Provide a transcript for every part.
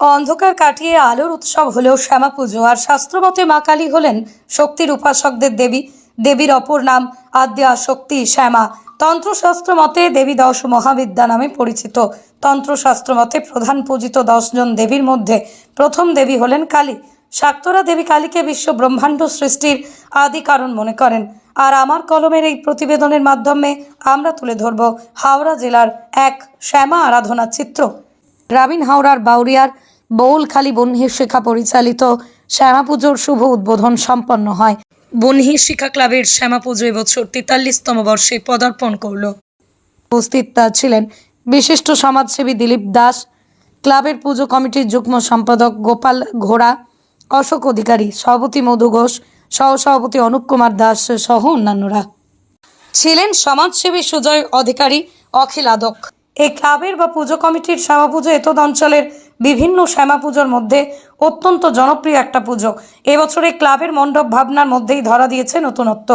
অন্ধকার কাটিয়ে আলোর উৎসব হলেও শ্যামা পুজো আর শাস্ত্রমতে মা কালী হলেন শক্তির উপাসকদের দেবী। দেবীর অপর নাম আদ্যা শক্তি শ্যামা। তন্ত্রশাস্ত্র মতে দেবী দশ মহাবিদ্যা নামে পরিচিত। তন্ত্রশাস্ত্র মতে প্রধান পূজিত দশজন দেবীর মধ্যে প্রথম দেবী হলেন কালী। শাক্তরা দেবী কালীকে বিশ্ব ব্রহ্মাণ্ড সৃষ্টির আদি কারণ মনে করেন। আর আমার কলমের এই প্রতিবেদনের মাধ্যমে আমরা তুলে ধরব হাওড়া জেলার এক শ্যামা আরাধনা চিত্র। গ্রামীণ হাওড়ার বাউরিয়ার বৌলখালী বহ্নি শিক্ষা পরিচালিত শ্যামা পুজোর শুভ উদ্বোধন সম্পন্ন হয়। বহ্নি শিক্ষা ক্লাবের শ্যামা পুজো এবছর তেতাল্লিশতম বর্ষে পদার্পণ করল। উপস্থিত ছিলেন বিশিষ্ট সমাজসেবী দিলীপ দাস, ক্লাবের পুজো কমিটির যুগ্ম সম্পাদক গোপাল ঘোড়া, অশোক অধিকারী, সভাপতি মধু ঘোষ, সহসভাপতি অনুপ কুমার দাস সহ অন্যান্যরা। ছিলেন সমাজসেবী সুজয় অধিকারী অখিল আদক। এই ক্লাবের বা পুজো কমিটির শ্যামা পুজো এতদ অঞ্চলের বিভিন্ন শ্যামা পুজোর মধ্যে অত্যন্ত জনপ্রিয় একটা পুজো। এবছরে ক্লাবের মণ্ডপ ভাবনার মধ্যেই ধরা দিয়েছে নতুনত্ব।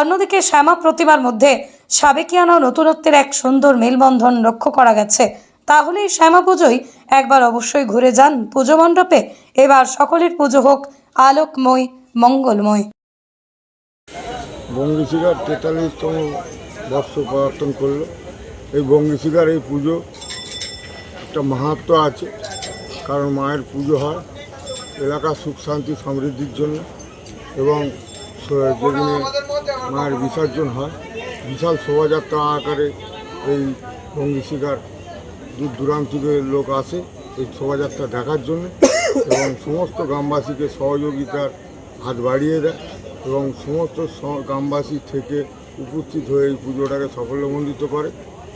অন্যদিকে শ্যামা প্রতিমার মধ্যে সাবেকিয়ানা নতুনত্বের এক সুন্দর মেলবন্ধন লক্ষ্য করা গেছে। তাহলে এই শ্যামা পুজোই একবার অবশ্যই ঘুরে যান পুজো মণ্ডপে। এবার সকলের পুজো হোক আলোকময়, মঙ্গলময়। বঙ্গীশিকার তেতাল্লিশতম বর্ষ পদার্পণ করল। এই বঙ্গীশিকার এই পুজো একটা মাহাত্ম আছে। কারণ মায়ের পুজো হয় এলাকার সুখ, শান্তি, সমৃদ্ধির জন্য এবং যেদিনে মায়ের বিসর্জন হয়, বিশাল শোভাযাত্রা আকারে এই বঙ্গীশিকার দূর দূরান্তের লোক আসে এই শোভাযাত্রা দেখার জন্য এবং সমস্ত গ্রামবাসীকে সহযোগিতার হাত বাড়িয়ে দেয় এবং সমস্ত গ্রামবাসী থেকে উপস্থিত হয়ে এই পুজোটাকে সাফল্যমণ্ডিত করে।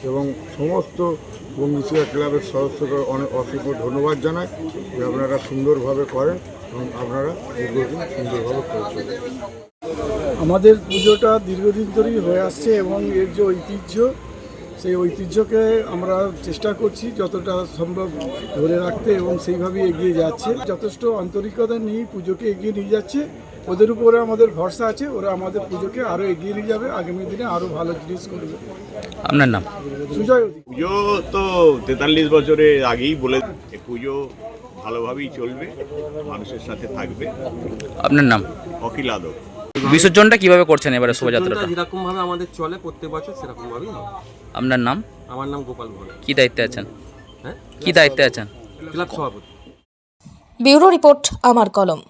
এবং সমস্ত বঙ্গীশিয়া ক্লাবের সদস্যকে অনেক অসংখ্য ধন্যবাদ জানাই যে আপনারা সুন্দরভাবে করেন এবং আপনারা দীর্ঘদিন সুন্দরভাবে করছেন আমাদের পুজোটা দীর্ঘদিন ধরেই হয়ে আসছে এবং এর যে ঐতিহ্য সেই ঐতিহ্যকে আমরা চেষ্টা করছি যতটা সম্ভব ধরে রাখতে এবং সেইভাবেই এগিয়ে যাচ্ছে। যথেষ্ট আন্তরিকতা নিয়ে পুজোকে এগিয়ে নিয়ে যাচ্ছে। ওদের উপরে আমাদের ভরসা আছে ওরা আমাদের পুজোকে আরও এগিয়ে নিয়ে যাবে আগামী দিনে আরও ভালো জিনিস করবে। আপনার নাম? সুজয় পুজো তো তেতাল্লিশ বছরের আগেই বলে পুজো ভালোভাবেই চলবে মানুষের সাথে থাকবে। আপনার নাম? অখিল আদব। বিসর্জনটা কীভাবে করছেন এবারে শোভাযাত্রাটা? যেরকম ভাবে আমাদের চলে প্রত্যেক বছর সেরকম ভাবেই হবে। আপনার নাম? আমার নাম গোপাল ভোল। কি দায়িত্বে আছেন? হ্যাঁ? কি দায়িত্বে আছেন? ক্লাব সভাপতি। ব্যুরো রিপোর্ট আমার কলম।